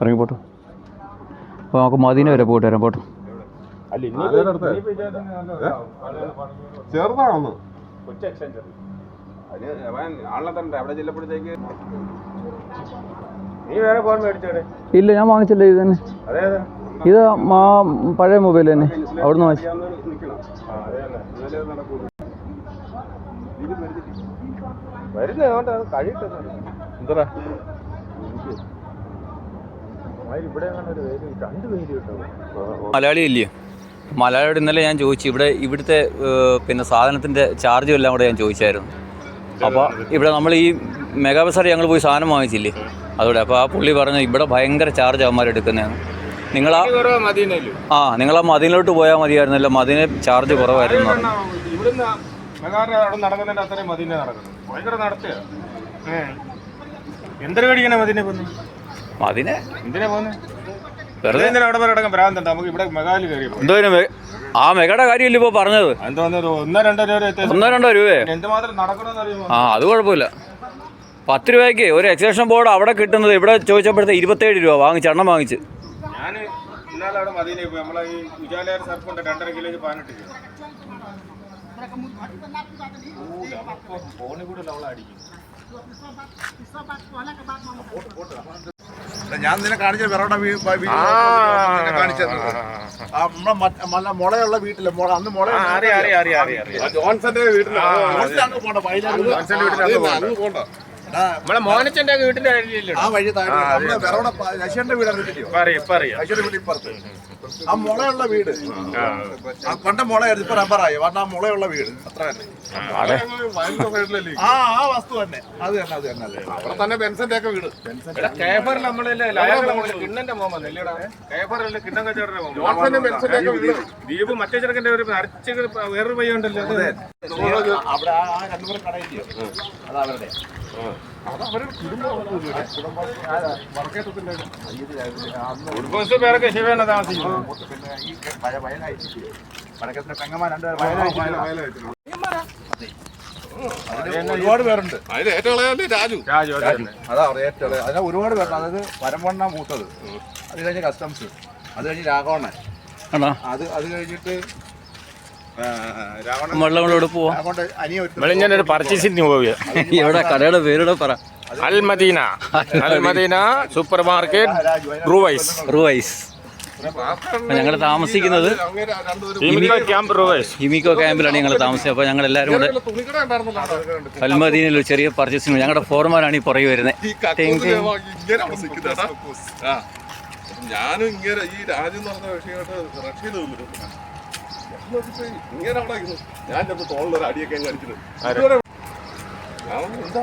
ഇറങ്ങി പോട്ടോ. അപ്പോൾ നമുക്ക് മദീന വരെ പോയിട്ട് വരാം പോട്ടോ. ചെറുതാണെന്ന് ഇല്ല ഞാൻ വാങ്ങിച്ചില്ല ഇത് തന്നെ. അതെ അതെ. ഇത് ആ പഴയ മൊബൈൽ തന്നെ. അവിടുന്ന് വാങ്ങിച്ചു. നിൽക്കണം കഴിയിട്ട്. അതെ മലയാളി ഇല്ലേ? മലയാളിയോട് ഇന്നലെ ഞാൻ ചോദിച്ചു. ഇവിടെ ഇവിടുത്തെ പിന്നെ സാധനത്തിന്റെ ചാർജും എല്ലാം കൂടെ ഞാൻ ചോദിച്ചായിരുന്നു. അപ്പോൾ ഇവിടെ നമ്മൾ ഈ മെഗാ ബസാറിൽ ഞങ്ങൾ പോയി സാധനം വാങ്ങിച്ചില്ലേ? അതോടെ. അപ്പോൾ ആ പുള്ളി പറഞ്ഞു ഇവിടെ ഭയങ്കര ചാർജ് അവന്മാരെടുക്കുന്നതാണ് നിങ്ങൾ നിങ്ങളാ ആ നിങ്ങൾ ആ നിങ്ങളാ മദീനിലോട്ട് പോയാൽ മതിയായിരുന്നല്ലോ. മദീന ചാർജ് കുറവായിരുന്നു. മതിനെ ഭയങ്കര എന്തൊരു കടിക്കണ മദീനെ പോന്നു? എന്തിനാ പോന്നെ? വെറുതെ എന്തിനാ അവിടെ വരെ അടക്കം ഭ്രാന്തണ്ട നമുക്ക് ഇവിടെ മെഗാൽ കയറി എന്തോ ഒരു മെ- ആ മെഗയുടെ കാര്യമില്ല ഇപ്പോൾ പറഞ്ഞത്? എന്തോ ഒരു ഒന്നോ രണ്ടോ രൂപ വ്യത്യാസം. ഒന്നോ രണ്ടോ രൂപയെ? എന്തുമാത്രം നടക്കണമെന്ന് അറിയുമോ? ആ അത് കുഴപ്പമില്ല. പത്ത് രൂപയ്ക്ക് ഒരു എക്സേഷൻ ബോർഡ് അവിടെ കിട്ടുന്നത് ഇവിടെ ചോദിച്ചപ്പോഴത്തെ ഇരുപത്തേഴ് രൂപ വാങ്ങിച്ച് എണ്ണം വാങ്ങിച്ച്. ഞാൻ ഇന്നാലെ അവിടെ മദീനയിൽ പോയി. നമ്മളെ ഈ വിജാലയ സർപ്പുണ്ട് രണ്ടര കിലോയ്ക്ക് പതിനെട്ട് രൂപ. ഫോണിൽ കൂടെ അവളെ അടിക്കും ഞാൻ നിന്നെ കാണിച്ച വെറോട്ട കാണിച്ചത് നമ്മളെ മുളയുള്ള വീട്ടിൽ മുള അന്ന് മുള അറിയാം അറിയാം അറിയാം അറിയാം. ജോൺസന്റെ വീട്ടിലാണ് പോണ്ട വയനാട് ജോൺസന്റെ വീട്ടിലാണ് പോണ്ട. നമ്മളെ മോനച്ചന്റെ വീടിന്റെ ആ വഴി താഴെ ശശിയുടെ വീട് അറിഞ്ഞില്ലയോ ശശിയുടെ ഇപ്പുറത്ത്. ആ മുളയുള്ള വീട്. ആ. പണ്ട് മുളയായിരുന്നു ഇപ്പൊ റബ്ബറായി കാരണം ആ മുളയുള്ള വീട്. അത്ര തന്നെ. ആ ആ വസ്തു തന്നെ. അത് തന്നെ അത് തന്നെ അവിടെ തന്നെ ബെൻസന്റെ ഒക്കെ വീട്. കേഫറിൽ കിണ്ണന്റെ കേഫറിൽ കിണ്ണം ബെൻസന്റെ ഒക്കെ വീട്. ദീപ് മറ്റേ ചെറുക്കന്റെ ഒരു അരച്ച് വേറൊരു പയ്യുണ്ടല്ലോ അത്. അവിടെ ആ ആ രണ്ടുപേരും കടയില്ലയോ അത് അവരുടെ. പേരൊക്കെ താമസിക്കുന്നു പിന്നെ ഈ ഒരുപാട് പേരുണ്ട്. രാജു. രാജു അത് ഏറ്റവും അതിന് ഒരുപാട് പേരുണ്ട്. അതായത് പരമണ്ണ മൂത്തത്. അത് കഴിഞ്ഞ് കസ്റ്റംസ്. അത് കഴിഞ്ഞ് രാഘവണ്ണൻ. അത് അത് കഴിഞ്ഞിട്ട് വെള്ളങ്ങളോട് പോവാം? അനിയ ഒരു പർച്ചേസിന് പോവുക എവിടെ? കടയുടെ പേരുടെ പറ. Al Madina. Al Madina. Al Madina super market Ruwais. Ruwais. ഞങ്ങൾ താമസിക്കുന്നത് ഹിമിക്കോ ക്യാമ്പിലാണ് ഞങ്ങൾ താമസിച്ചത്. അപ്പോൾ ഞങ്ങൾ എല്ലാവരും കൂടെ അൽമദീനയിൽ ഒരു ചെറിയ പർച്ചേസിന് ഞങ്ങളുടെ ഫോർമാനാണ് ഈ പുറകെ വരുന്നത് ഞാനും ഇങ്ങനെ ഈ രാജ്യം എന്ന് പറഞ്ഞ വിഷയമായിട്ട് റഷ്യയിൽ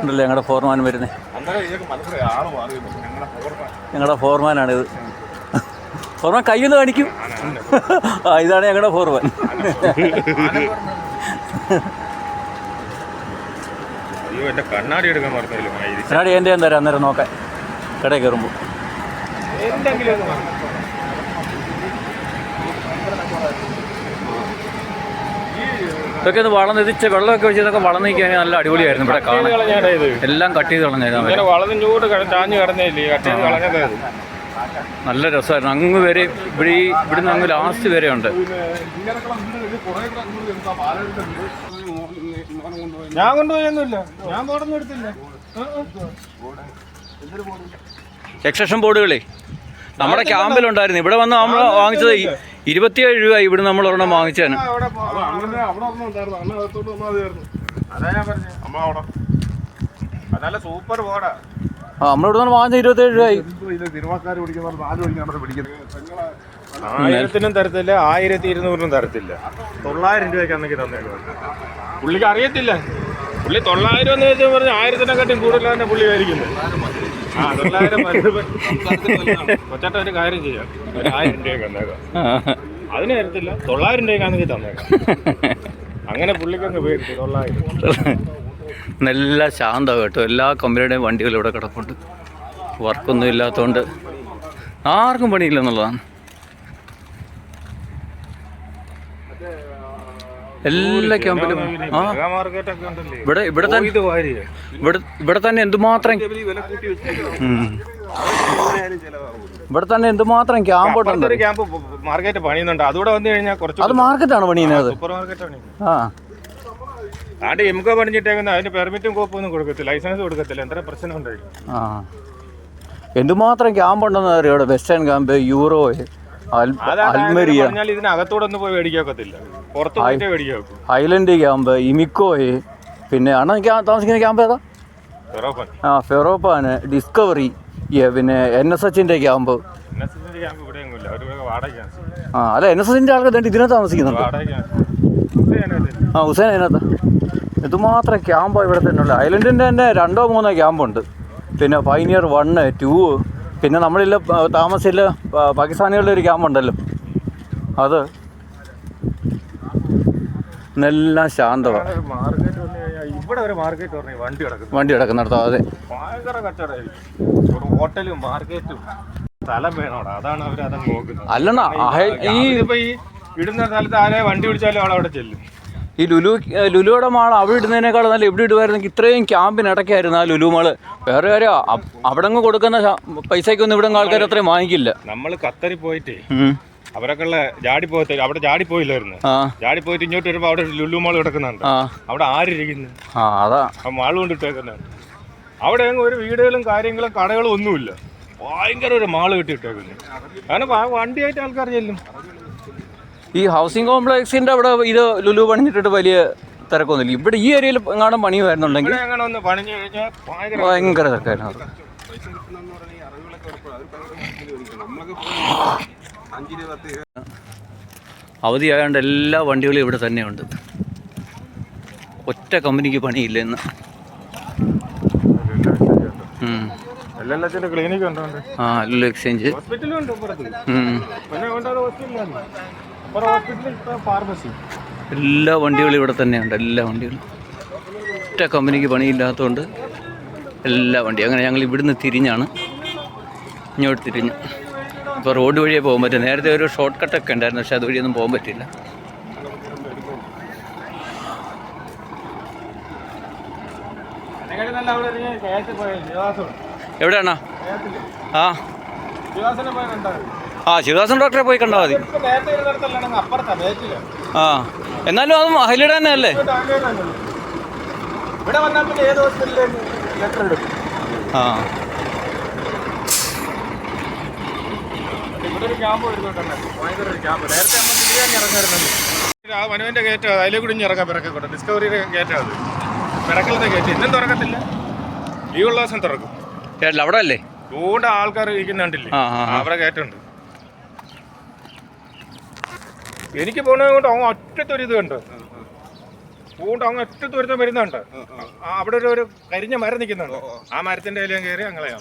ഉണ്ടല്ലോ ഞങ്ങളുടെ ഫോർമാൻ വരുന്നത് ഞങ്ങളുടെ ഫോർമാനാണിത്. ഫോർമാൻ നിന്ന് കാണിക്കും. ആ ഇതാണ് ഞങ്ങളുടെ ഫോർമാൻ. അയ്യോ കണ്ണാടി എടുക്കാൻ മറന്നില്ല എന്നാടി എന്റെ തരാം. അന്നേരം നോക്കാൻ കടയിൽ കയറുമ്പോൾ എന്തെങ്കിലും ഇതൊക്കെ ഒന്ന് വളം ഇതിച്ച് വെള്ളമൊക്കെ വെച്ച് ഇതൊക്കെ വളർന്ന് നിൽക്കാൻ നല്ല അടിപൊളിയായിരുന്നു ഇവിടെ കാണാൻ. എല്ലാം കട്ട് ചെയ്ത് കളഞ്ഞായിരുന്നു വളഞ്ഞു ചാഞ്ഞു കിടന്നില്ലേ? കട്ട് ചെയ്ത് നല്ല രസമായിരുന്നു. അങ്ങ് വരെ ഇവിടെ ഈ ഇവിടുന്ന് അങ്ങ് ലാസ്റ്റ് വരെ ഉണ്ട്. ഞാൻ കൊണ്ടുപോയൊന്നുമില്ല ഞാൻ ബോർഡൊന്നും എടുത്തില്ല. എക്സഷൻ ബോർഡുകളേ. നമ്മുടെ ക്യാമ്പിലുണ്ടായിരുന്നു ഇവിടെ വന്ന് നമ്മൾ വാങ്ങിച്ചത് ഇരുപത്തിയേഴ് രൂപ ഇവിടെ നമ്മൾ ഒരെണ്ണം വാങ്ങിച്ചാണ് ആ നമ്മളിവിടെ നിന്ന് വാങ്ങിച്ച ഇരുപത്തേഴ് രൂപയായി. ആയിരത്തിനും തരത്തില്ല ആയിരത്തി ഇരുന്നൂറിനും തരത്തില്ല. തൊള്ളായിരം രൂപയ്ക്ക് അന്നേക്ക് തന്നേക്കും പുള്ളിക്ക് അറിയത്തില്ല. പുള്ളി തൊള്ളായിരം എന്ന് വെച്ചാൽ പറഞ്ഞാൽ ആയിരത്തിനെക്കാട്ടും കൂടുതലാണ് പുള്ളി ആയിരിക്കുന്നത് കൊച്ചട്ട ഒരു കാര്യം ചെയ്യാം. ആയിരം രൂപയ്ക്ക് തന്നേക്കാം. അതിന് തരത്തില്ല. തൊള്ളായിരം രൂപയ്ക്കാണെങ്കിൽ തന്നേക്കാം. അങ്ങനെ പുള്ളിക്കങ്ങ് പേര് തൊള്ളായിരം. നല്ല ശാന്തമാണ് കേട്ടോ. എല്ലാ കമ്പനിയുടെയും വണ്ടികളും ഇവിടെ കിടപ്പുണ്ട്. വർക്കൊന്നും ഇല്ലാത്തതുകൊണ്ട് ആർക്കും പണിയില്ല എന്നുള്ളതാണ് എല്ലാ ക്യാമ്പിലും. ആ. ഇവിടെ ഇവിടെ തന്നെ. ഇവിടെ ഇവിടെ തന്നെ എന്തുമാത്രം. ഇവിടെ തന്നെ എന്തുമാത്രം അപ്പുറത്തൊരു ക്യാമ്പ് മാർക്കറ്റ് പണിയുന്നുണ്ട്. അതുകൂടെ വന്നു കഴിഞ്ഞാൽ കുറച്ച് അത് മാർക്കറ്റാണ് പണിയുന്നത്? സൂപ്പർ മാർക്കറ്റ് ആ. ആണ്ട് എംകോ പണിഞ്ഞിട്ടേക്കുന്ന അതിന് പെർമിറ്റും കോപ്പൊന്നും കൊടുക്കത്തില്ല. ലൈസൻസ് കൊടുക്കത്തില്ല. എത്ര പ്രശ്നം ഉണ്ടായി ആ. എന്തുമാത്രം ക്യാമ്പുണ്ടെന്ന് അറിയോ ഇവിടെ? Western camp Euro Almeria. പറഞ്ഞാൽ ഇതിനകത്തൂടെ ഒന്നും പോയി മേടിക്കാക്കത്തില്ല പുറത്ത് പോയിട്ടേ മേടിക്കാക്കും ഹൈലൻഡ് ക്യാമ്പ് ഇമിക്കോയ് പിന്നെ അണ്ണ താമസിക്കുന്ന ക്യാമ്പ് ഏതാ? ആ ഫെറോപ്പാണ് ഡിസ്കവറി പിന്നെ എൻ എസ് എച്ചിന്റെ ക്യാമ്പ് ആ അല്ല എൻ എസ് എസിന്റെ ആൾക്കാർ ഇതിനകത്ത് താമസിക്കുന്നുണ്ട്? ആ ഹുസൈൻ അതിനകത്ത്. ഇതുമാത്രം ക്യാമ്പ് ഇവിടെ തന്നെ ഉള്ളത് ഐലൻഡിന്റെ തന്നെ രണ്ടോ മൂന്നോ ക്യാമ്പുണ്ട് പിന്നെ പൈനിയർ വണ്ണ് ടൂ പിന്നെ നമ്മളിൽ താമസിയിൽ പാകിസ്ഥാനികളുടെ ഒരു ക്യാമ്പുണ്ടല്ലോ അത്. എല്ലാം ശാന്തമാണ് ഇവിടെ ഒരു മാർക്കറ്റ് പറഞ്ഞു വണ്ടി കിടക്കുന്നു. വണ്ടി കിടക്കുന്നിടത്തോ അതെ. ഭയങ്കര കച്ചവടമായിരിക്കും. ഹോട്ടലും മാർക്കറ്റും സ്ഥലം വേണോടാ. അതാണ് അവർ അതങ്ങ് നോക്കുന്നത്. അല്ലണ്ണ ഈ ഇടുന്ന സ്ഥലത്ത് ആരെ വണ്ടി പിടിച്ചാലും അവിടെ ചെല്ലും. ഈ ലുലു ലുലുയുടെ മാൾ അവിടെ ഇടുന്നതിനേക്കാൾ നല്ല ഇവിടെ ഇടുമായിരുന്നെങ്കിൽ ഇത്രയും ക്യാമ്പിനിടയ്ക്കായിരുന്നു ആ ലുലു മാൾ. വേറെ കാര്യം അവിടെ അങ്ങ് കൊടുക്കുന്ന പൈസക്കൊന്നും പൈസയ്ക്കൊന്നും ഇവിടെ ആൾക്കാർ അത്രയും വാങ്ങിക്കില്ല. നമ്മൾ ഖത്തറിൽ പോയിട്ട്. അവരൊക്കെ ഉള്ള ജാടി പോയി അവിടെ ജാടി പോയില്ലായിരുന്നു. ജാടി പോയിട്ട് ഇങ്ങോട്ട് വരുമ്പോൾ അവിടെ ലുലു മാൾ കിടക്കുന്നുണ്ട്. അവിടെ ആരിരിക്കുന്നു? ആ അതാ. മാൾ കൊണ്ടിട്ടേക്കുന്നത് അവിടെ ഒരു വീടുകളും കാര്യങ്ങളും കടകളും ഒന്നുമില്ല. ഭയങ്കര ഒരു മാൾ കെട്ടിയിട്ടേക്കുന്നു. കാരണം വണ്ടിയായിട്ട് ആൾക്കാർ ചെല്ലും. ഈ ഹൗസിംഗ് കോംപ്ലക്സിന്റെ അവിടെ ഇത് ലുലു പണിഞ്ഞിട്ടിട്ട് വലിയ തിരക്കൊന്നുമില്ല. ഇവിടെ ഈ ഏരിയയിൽ എങ്ങാനും പണി വരുന്നുണ്ടെങ്കിൽ ഭയങ്കര തിരക്കായിരുന്നു. അവധിയായതുകൊണ്ട് എല്ലാ വണ്ടികളും ഇവിടെ തന്നെയുണ്ട്. ഒറ്റ കമ്പനിക്ക് പണിയില്ല ഇന്ന്. ആ ലുലു എക്സ്ചേഞ്ച് ഹോസ്പിറ്റലും ഫാർമസി എല്ലാ വണ്ടികളും ഇവിടെ തന്നെയുണ്ട്. എല്ലാ വണ്ടികളും. ഒറ്റ കമ്പനിക്ക് പണിയില്ലാത്തതുകൊണ്ട് എല്ലാ വണ്ടിയും. അങ്ങനെ ഞങ്ങൾ ഇവിടുന്ന് തിരിഞ്ഞാണ്. ഇങ്ങോട്ട് തിരിഞ്ഞ്. ഇപ്പോൾ റോഡ് വഴിയേ പോകാൻ പറ്റും നേരത്തെ ഒരു ഷോർട്ട് കട്ടൊക്കെ ഉണ്ടായിരുന്നു. പക്ഷെ അതുവഴിയൊന്നും പോകാൻ പറ്റില്ല. എവിടെയാണോ? ആ. ആ ശിവദാസൻ ഡോക്ടറെ പോയി കണ്ടാൽ മതി. ആ എന്നാലും അതും ഹൈലൈറ്റ് തന്നെ അല്ലേ ഇവിടെ വന്നാൽ പിന്നെ ഏത് ഹോസ്പിറ്റലിലേക്ക് ലെറ്റർ എടുക്കും. ആ. ഇവിടെ ഒരു ക്യാമ്പ് വരുന്നുണ്ട് ഭയങ്കര ഒരു ക്യാമ്പ്. നേരത്തെ നമ്മൾ തിരിയാൻ ഇറങ്ങാറുണ്ട് ആ ഗേറ്റ് അതിലെ കൂടി ഇറങ്ങാൻ പിറക്കോട്ടെ ഡിസ്കവറിയുടെ ഗേറ്റ് അത്. പിറക്കലത്തെ ഗേറ്റ് ഇന്നും തുറക്കത്തില്ല. ഈ ഉള്ള ദിവസം തുറക്കും. കേട്ടില്ല അവിടെ അല്ലേ? ചൂണ്ട ആൾക്കാർ ഇരിക്കുന്നുണ്ടല്ലേ ആ, ആ, ആ. അവിടെ കയറ്റുണ്ട് എനിക്ക് പോണത് കൊണ്ട് അങ്ങ് ഒറ്റത്തൊരു ഇത് കണ്ടോ. പൂണ്ട് അങ്ങ് ഒറ്റത്ത് ഒരുത്തം വരുന്നുണ്ട്. അവിടെ ഒരു ഒരു കരിഞ്ഞ മരം നിൽക്കുന്നുണ്ട്. ആ മരത്തിന്റെ ഇലയും കയറി ഞങ്ങളെ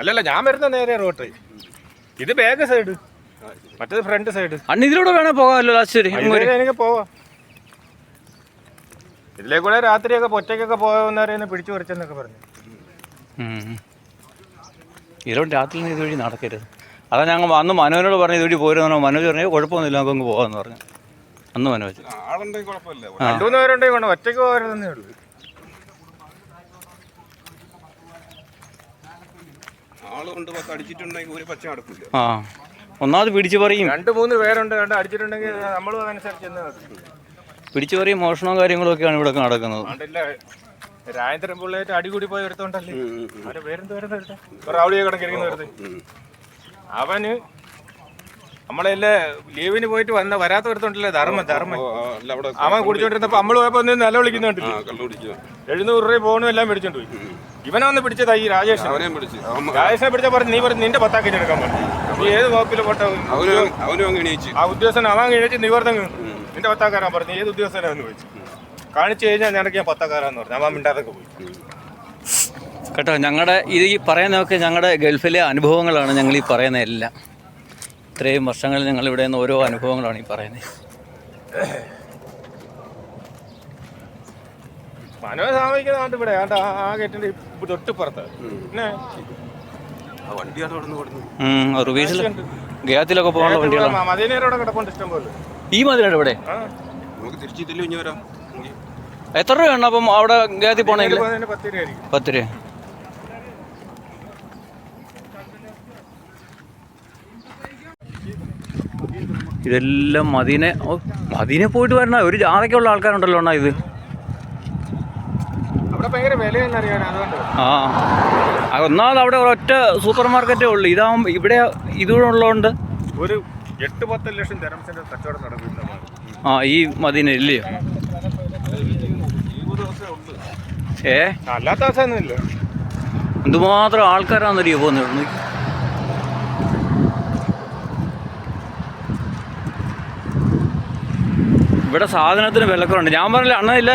അല്ലല്ല ഞാൻ വരുന്ന നേരെ റോട്ട് ഇത് ബാക്ക് സൈഡ്. മറ്റേത് ഫ്രണ്ട് സൈഡ്. അണ്ണ ഇതിലൂടെ വേണേ പോകാമല്ലോ ലാസ്റ്റ് എനിക്ക് പോവാം. ഇതിലേക്കൂടെ കൂടെ രാത്രിയൊക്കെ ഒറ്റയ്ക്കൊക്കെ പോകുന്നവരെ പിടിച്ചു പറിച്ചെന്നൊക്കെ പറഞ്ഞു. ഉം. രാത്രി നിന്ന് ഇതുവഴി നടക്കരുത്. അതാ ഞങ്ങൾ അന്ന് മനോനോട് പറഞ്ഞു ഇതുവഴി പോരുന്നോ മനോജ് പറഞ്ഞു "ഏയ് കുഴപ്പമൊന്നുമില്ല നമുക്ക് അങ്ങ് പോകാമെന്ന് പറഞ്ഞു. അന്ന് മനോജ്. ഒറ്റയ്ക്ക് ഉള്ളൂ. ആ. ഒന്നാമത് പിടിച്ചു പറയും. രണ്ട് മൂന്ന് പേരുണ്ട്. കണ്ട് അടിച്ചിട്ടുണ്ടെങ്കിൽ നമ്മൾ അതനുസരിച്ച്. പിടിച്ചു പറയും മോഷണവും കാര്യങ്ങളും ഒക്കെയാണ് ഇവിടെ നടക്കുന്നത് രാജേന്ദ്രൻ പിള്ളേറ്റ് അടികൂടി പോയി വരുത്തോണ്ടല്ലേ കണക്കിരിക്കുന്ന വെറുതെ അവന് നമ്മളെ ലീവിന് പോയിട്ട് വന്ന വരാത്ത വരുത്തോണ്ടല്ലേ ധർമ്മ ധർമ്മ അവൻ കുടിച്ചോണ്ടിരുന്നപ്പോ നമ്മൾ പോയപ്പോ ഒന്ന് നില വിളിക്കുന്നുണ്ട് എഴുന്നൂറ് രൂപ പോകണം എല്ലാം മേടിച്ചോണ്ട് പോയി. ഇവനെ വന്ന് പിടിച്ചതാ ഈ രാജേഷ്. രാജേഷിനെ പിടിച്ച പറഞ്ഞു നീ പറഞ്ഞു നിന്റെ പത്താക്കി എടുക്കാൻ പറഞ്ഞു. നീ ഏത് വകുപ്പിൽ പോട്ട? ആ ഉദ്യോഗസ്ഥൻ അവൻ കഴിച്ച് നിവർത്തങ്ങ് നിന്റെ പത്താക്കാരാൻ പറഞ്ഞു? ഏത് ഉദ്യോഗസ്ഥനാന്ന് ചോദിച്ചു. കാണിച്ചു കഴിഞ്ഞാൽ ഞാനൊക്കെ ഞാൻ പത്താക്കാരാന്ന് പറഞ്ഞു. ഞാൻ മിണ്ടാതൊക്കെ പോയി. കേട്ടോ ഞങ്ങളുടെ ഇത് ഈ പറയുന്നതൊക്കെ ഞങ്ങളുടെ ഗൾഫിലെ അനുഭവങ്ങളാണ് ഞങ്ങൾ ഈ പറയുന്ന എല്ലാം. ഇത്രയും വർഷങ്ങളിൽ ഞങ്ങൾ ഇവിടെ നിന്ന് ഓരോ അനുഭവങ്ങളാണ് ഈ പറയുന്നത്. നാട്ടിൽ ഇവിടെ ആ- ഗേറ്റിന്റെ തൊട്ടിപ്പുറത്ത്. പിന്നെ റുബീസിൽ പോകാനുള്ള വണ്ടികളാണ് മദീനയുടെ കിടപ്പുണ്ട് ഇഷ്ടം പോലെ ഈ മതിലുണ്ട് ഇവിടെ വരാം. എത്ര രൂപയാണ് അപ്പം അവിടെ ഗേഹത്തിൽ പോണെങ്കിൽ പത്ത് രൂപ. ഇതെല്ലാം മദീനെ മദീനെ പോയിട്ട് വരണ ഒരു ജാഥയ്ക്കുള്ള ആൾക്കാരുണ്ടല്ലോ അണ്ണാ ഇത്. ആ. ഒന്നാമത് അവിടെ ഒരൊറ്റ സൂപ്പർ മാർക്കറ്റേ ഉള്ളൂ. ഇതാവും ഇവിടെ ഇതുകൂടെ ഉള്ളതുകൊണ്ട് ഒരു എട്ട് പത്ത് ലക്ഷം ആ ഈ മദീന ഇല്ലയോ ഏ? അല്ലാത്ത ദിവസമൊന്നും ഇല്ല എന്തുമാത്രം ആൾക്കാരാണെന്നറിയോ പോകുന്നത്? ഇവിടെ സാധനത്തിന് വിലക്കുറവുണ്ട്. ഞാൻ പറഞ്ഞില്ല അണ്ണനില്ല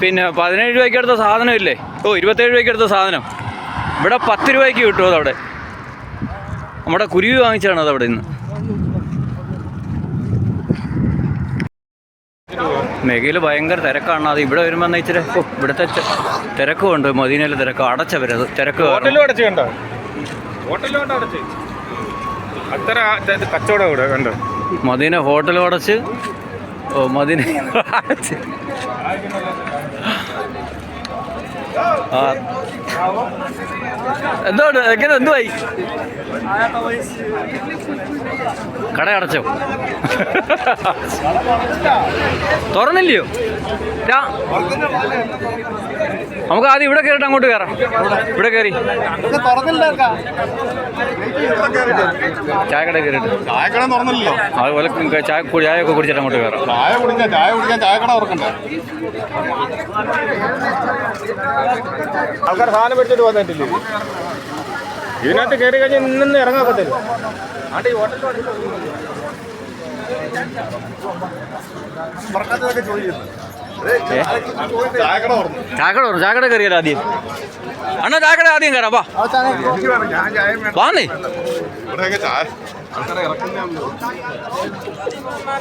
പിന്നെ പതിനേഴ് രൂപയ്ക്ക് എടുത്ത സാധനം ഇല്ലേ ഓ ഇരുപത്തേഴ് രൂപയ്ക്ക് എടുത്ത സാധനം. ഇവിടെ പത്ത് രൂപയ്ക്ക് കിട്ടുമോ അതവിടെ? നമ്മുടെ കുരുവി വാങ്ങിച്ചാണ് അതവിടെ അവിടെ മെഗയിൽ ഭയങ്കര തിരക്കാണ്. അത് ഇവിടെ വരുമ്പോൾ എന്ന് ഇച്ചിരി ഇവിടുത്തെ തിരക്കും ഉണ്ട് മദീനയിലെ തിരക്ക്. അടച്ചവരത് തിരക്ക് മദീന ഹോട്ടലും അടച്ച്. ഓ മദീന അടച്ച്. ആ എന്താണ് എങ്ങനെ? എന്തുവായി? കട അടച്ചോ. തുറന്നില്ലയോ? നമുക്ക് ആദ്യം ഇവിടെ കയറിട്ട് അങ്ങോട്ട് കയറാം. ഇവിടെ കയറി. ചായക്കട കയറിയിട്ട്. ചായക്കട തുറന്നില്ലല്ലോ. അതുപോലെ ചായ ചായ ഒക്കെ കുടിച്ചിട്ട് അങ്ങോട്ട് കയറാം. ചായ കുടിക്കാൻ ചായ കുടിക്കാൻ ചായക്കട തുറക്കണ്ടേ? ആൾക്കാർ സാധനം മേടിച്ചിട്ട് വന്നിട്ടില്ലേ? ഇതിനകത്ത് കയറി കഴിഞ്ഞാൽ ഇന്നൊന്നും ഇറങ്ങാക്കത്തില്ല ചാക്കട ഓർമ്മ ചാക്കട കയറിയാലോ ആദ്യം. അണ്ണാ ചാക്കട ആദ്യം കയറാം വാ. വാന്നേ.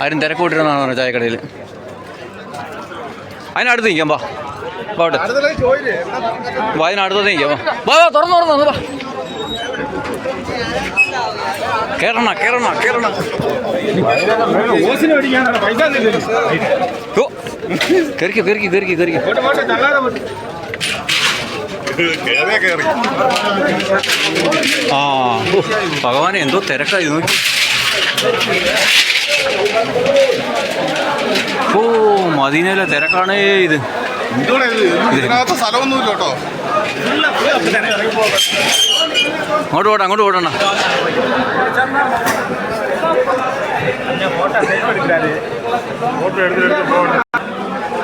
ആരും തിരക്കൂട്ടിരുന്നാണോ ചായക്കടയിൽ അതിനടുത്ത് നിൽക്കാം വാ. വാ വായന ചോദിച്ചേ വാ വാ തുറന്നു തുറന്നു വാ. കേറണ കേറണ കേറണ. കയറിക്കോ കയറിക്കോ കയറിക്കോ കയറിക്കോ പോട്ടെ, പോട്ടെ, പോട്ടെ. ആ. ഭഗവാനെ എന്തോ തിരക്കായി നോക്കി. ഓ മദീനയിലെ തിരക്കാണേ ഇത്. ഇതിനകത്ത് സ്ഥലമൊന്നുമില്ല കേട്ടോ. അങ്ങോട്ട് പോട്ടെ അങ്ങോട്ട് പോട്ടെണ്ണ രണ്ണാ എടുത്ത് എടുത്ത് പോകണം.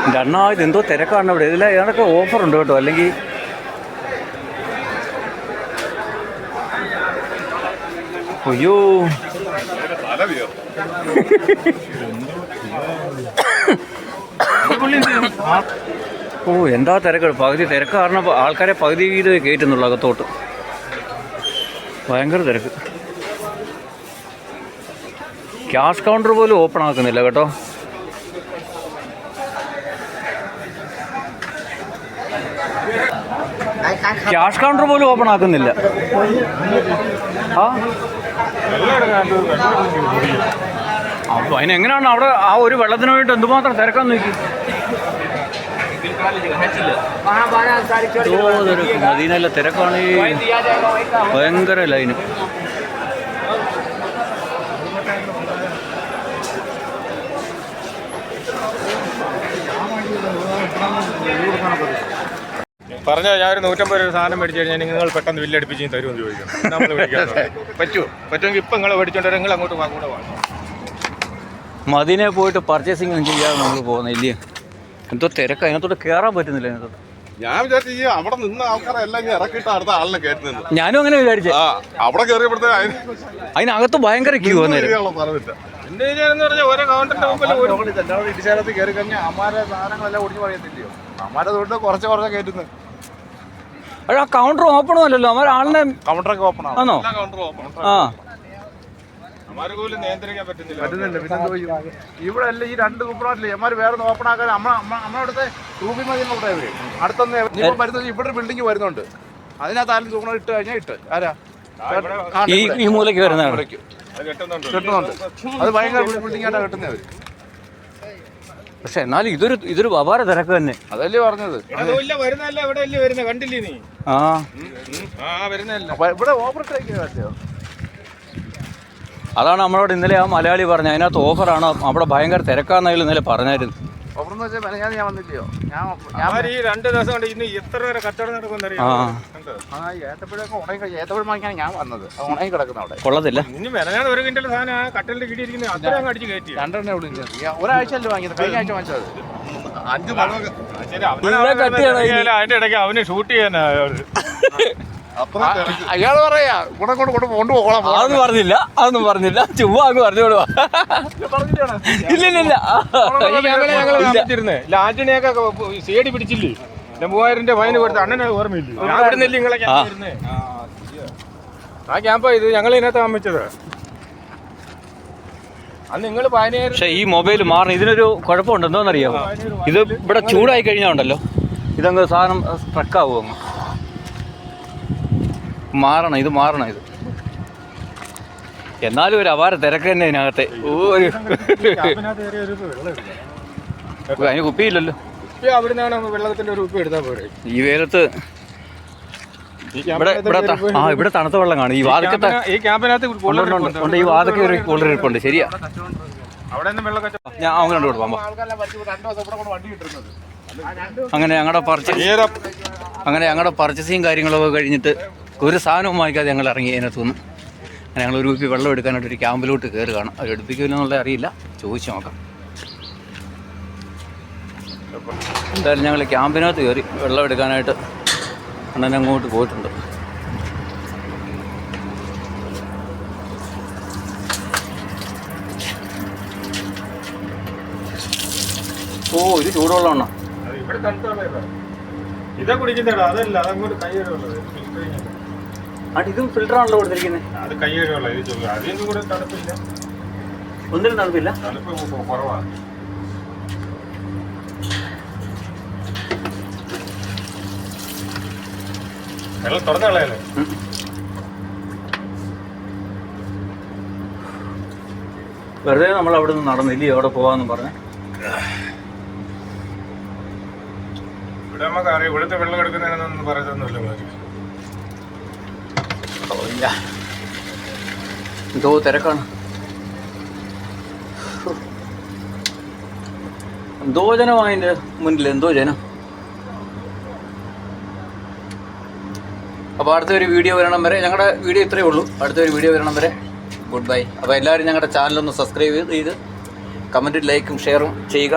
എന്റെ അണ്ണാ ഇത് എന്തോ തിരക്കാണ് ഇവിടെ. ഇതിൽ ഏതൊക്കെ ഓഫർ ഉണ്ട് കേട്ടോ? അല്ലെങ്കിൽ അയ്യോ. വീർ ഓ എന്താ തിരക്ക് പകുതി തിരക്ക് കാരണം ആൾക്കാരെ പകുതി വീതമേ കയറ്റുന്നുള്ളൂ അകത്തോട്ട്. ഭയങ്കര തിരക്ക്. ക്യാഷ് കൗണ്ടർ പോലും ഓപ്പൺ ആക്കുന്നില്ല കേട്ടോ. ക്യാഷ് കൗണ്ടർ പോലും ഓപ്പൺ ആക്കുന്നില്ല. ആ? അതിനെങ്ങനെയാണ് അവിടെ ആ ഒരു വെള്ളത്തിന് വേണ്ടിയിട്ട് എന്തുമാത്രം തിരക്കാന്ന് നോക്കി. തിരക്ക്. മദീനയിലെ തിരക്കാണ് ഈ ഭയങ്കര ലൈന് പറഞ്ഞാൽ ഞാൻ ഒരു നൂറ്റമ്പത് രൂപ സാധനം മേടിച്ചു കഴിഞ്ഞാൽ നിങ്ങൾ പെട്ടെന്ന് ബില്ലടിപ്പിച്ച് തരുമെന്ന് ചോദിക്കും. നമ്മൾ പറ്റുമോ? പറ്റുമെങ്കിൽ ഇപ്പം നിങ്ങൾ മേടിച്ചോണ്ട് നിങ്ങൾ അങ്ങോട്ട് വാ, കൂടെ വാങ്ങും മദീനെ പോയിട്ട് പർച്ചേസിംഗ് ഒന്നും ചെയ്യാതെ നമ്മൾ പോകുന്നത് ഇല്ലേ എന്തോ തിരക്ക്. അതിനകത്തോട്ട് കയറാൻ പറ്റുന്നില്ല അതിനകത്തോട്ട് ഞാൻ വിചാരിച്ചു ഈ അവിടെ നിന്ന ആൾക്കാരെ എല്ലാം ഞാൻ ഇറക്കിയിട്ട് അടുത്ത ആളിനെ കയറ്റുന്നത് ഞാനും അങ്ങനെ വിചാരിച്ചു. ആ അവിടെ കയറിയപ്പോഴത്തെ അതിനകത്ത് ഭയങ്കര ക്യൂ വന്നേരം കയറിയുള്ള സ്ഥലമില്ല ചെയ്യാന്ന് പറഞ്ഞാൽ ഓരോ കൗണ്ടറിന്റെ മുമ്പിൽ ഒരു എല്ലാവരും ഇടിച്ചാലത്ത് കയറി കഴിഞ്ഞാൽ അമ്മാരെ സാധനങ്ങളെല്ലാം ഒടിഞ്ഞു പറയത്തില്ലയോ? അമ്മാരെ തൊട്ട് കുറച്ച് കുറച്ച് കയറ്റുന്നത്. അവിടെ ആ കൗണ്ടർ ഓപ്പണും അല്ലല്ലോ അവർ ആളിനെ കൗണ്ടറൊക്കെ ഓപ്പൺ ആണോ? കൗണ്ടർ ഓപ്പൺ ആ. പറ്റുന്നില്ല. പിന്നെ? ഇവിടെ അല്ല ഈ രണ്ട് എമാര് വേറെ ഓപ്പൺ ആക്കാൻ? നമ്മളവിടുത്തെ റൂബി മതി ഇവിടെ അടുത്തൊന്ന് വരുന്നത് ഇവിടെ ബിൽഡിംഗ് വരുന്നുണ്ട്. അതിനകത്ത് ആരും സൂപ്പർ ഇട്ട് കഴിഞ്ഞാൽ ഇട്ട്. ആരാ? ഈ ഈ മൂലയ്ക്ക് വരുന്നതാണ്. അത് കെട്ടുന്നുണ്ട്. കിട്ടുന്നുണ്ട്. അത് ഭയങ്കര ബിൽഡിംഗ് ആയിട്ടാണ് കിട്ടുന്നത് അവർ. പക്ഷെ എന്നാലും ഇതൊരു ഇതൊരു അപാര തിരക്ക് തന്നെ. അതല്ലേ പറഞ്ഞത്? കണ്ടില്ലേ നീ? ആ. ആ വരുന്നല്ല ഇവിടെ ഓപ്പറേറ്റ് പറ്റുമോ അതാണ് നമ്മളോട് ഇന്നലെ ആ മലയാളി പറഞ്ഞത്. അതിനകത്ത് ഓഫറാണ്. അവിടെ ഭയങ്കര തിരക്കാന്നായാലും ഇന്നലെ പറഞ്ഞായിരുന്നു. വെച്ചാൽ ഞാൻ വന്നില്ലയോ? ഞാൻ ഈ രണ്ട് ദിവസം കൊണ്ട് ഇന്ന് എത്ര വരെ കച്ചവടം നടക്കുമെന്നറിയാം? ആ. കണ്ടോ? ആ ഏത്തപ്പഴമൊക്കെ ഉണങ്ങി ഏത്തപ്പഴം വാങ്ങിക്കാൻ ഞാൻ വന്നത്. ഉണങ്ങി കിടക്കുന്ന അവിടെ. കൊള്ളത്തില്ല. ഇനി മെനഞ്ഞാണ് ഒരു സാധനം ആ കട്ടലിന്റെ അടിച്ച് കയറ്റി രണ്ടെണ്ണേ ഉള്ളൂ. ഒരാഴ്ച അല്ലേ വാങ്ങിയത്. കഴിഞ്ഞ ആഴ്ച വാങ്ങിച്ചത്. അഞ്ച് അതിന്റെ ഇടയ്ക്ക് അവന് ഷൂട്ട് ചെയ്യാനാ അയാൾ പറയാ ഗുണം കൊണ്ട് കൊണ്ട് കൊണ്ടുപോകണം അതൊന്നും പറഞ്ഞില്ല അതൊന്നും പറഞ്ഞില്ല. ചുമ്മാ അങ്ങ് പറഞ്ഞോളൂ ഇല്ല ഇല്ല ഇല്ല. ലാന്റിനെയൊക്കെ സേടി പിടിച്ചില്ലേ? മൂവായിരം രൂപ ഫൈന് കൊടുത്ത് അണ്ണനെ ഓർമ്മയില്ലേ? ഞാൻ ഇവിടെ നിന്നില്ല നിങ്ങളെ ആ. ക്യാമ്പാ ഇത് ഞങ്ങൾ ഇതിനകത്ത് കാമിച്ചത് അന്ന് നിങ്ങൾ പതിനായിരം പക്ഷെ ഈ മൊബൈൽ മാറണം. ഇതിനൊരു കുഴപ്പമുണ്ട് എന്തോന്നറിയാമോ ഇത് ഇവിടെ ചൂടായി കഴിഞ്ഞാൽ ഉണ്ടല്ലോ. ഇതങ്ങ് സാധനം സ്ട്രക്കാവും അങ്ങ് മാറണം ഇത് മാറണം ഇത്. എന്നാലും ഒരു അപാര തിരക്ക് തന്നെ ഇതിനകത്തെ. വെള്ളം അതിന് കുപ്പിയില്ലല്ലോ. ഈ വേലത്ത് ഇവിടെ ഇവിടെ ആ ഇവിടെ തണുത്ത വെള്ളം കാണും. ഈ വാതക്കത്തെ ഈ ക്യാമ്പിനകത്ത് ഈ വാതക്ക ഒരു കൂളറിപ്പുണ്ട് ശരിയാ. ഞാൻ അങ്ങനെ കൊടുക്കാം അങ്ങനെ ഞങ്ങളുടെ പർച്ചേസ് അങ്ങനെ ഞങ്ങളുടെ പർച്ചേസിങ് കാര്യങ്ങളൊക്കെ കഴിഞ്ഞിട്ട് ഒരു സാധനവും വാങ്ങിക്കാതെ ഞങ്ങൾ ഇറങ്ങി അതിനകത്തുനിന്ന് ഞങ്ങൾ ഒരു കുപ്പി വെള്ളം എടുക്കാനായിട്ട് ഒരു ക്യാമ്പിലോട്ട് കയറി കാണാം അവർ എടുപ്പിക്കില്ല എന്നുള്ളത് അറിയില്ല. ചോദിച്ചു നോക്കാം. എന്തായാലും ഞങ്ങൾ ക്യാമ്പിനകത്ത് കയറി വെള്ളം എടുക്കാനായിട്ട് അണ്ണൻ അങ്ങോട്ട് പോയിട്ടുണ്ട്. ഓ ഇത് ചൂടുവെള്ളം ഇതാ കുടിക്കുന്നേടാ. അതല്ല അതങ്ങോട്ട് കൈ അത് ഇതും ഫിൽറ്ററാണല്ലോ കൊടുത്തിരിക്കുന്നത് അത് കൈയ്യഴുള്ള ഇത് ചൂട് അതിനും കൂടെ തണുപ്പില്ല. ഒന്നിനും തണുപ്പില്ല? തണുപ്പ് കൊ- കുറവാണ്. വെള്ളം തുറന്ന കളയല്ലേ? വെറുതെ നമ്മൾ അവിടെ നിന്ന് നടന്നില്ലേ അവിടെ പോവാന്ന് പറഞ്ഞേ? ഇവിടെ നമുക്ക് അറിയാം. ഇവിടുത്തെ വെള്ളം എടുക്കുന്നതിനൊന്നും പറയുന്നൊന്നുമില്ല ഇല്ല എന്തോ തിരക്കാണ്. എന്തോ ജനമാതിന്റെ മുന്നിൽ എന്തോ ജനം. അപ്പോൾ അടുത്തൊരു വീഡിയോ വരണം വരെ ഞങ്ങളുടെ വീഡിയോ ഇത്രയേ ഉള്ളൂ. അടുത്ത ഒരു വീഡിയോ വരണം വരെ. ഗുഡ് ബൈ അപ്പോൾ എല്ലാവരും ഞങ്ങളുടെ ചാനലൊന്ന് സബ്സ്ക്രൈബ് ചെയ്ത് കമന്റും ലൈക്കും ഷെയറും ചെയ്യുക.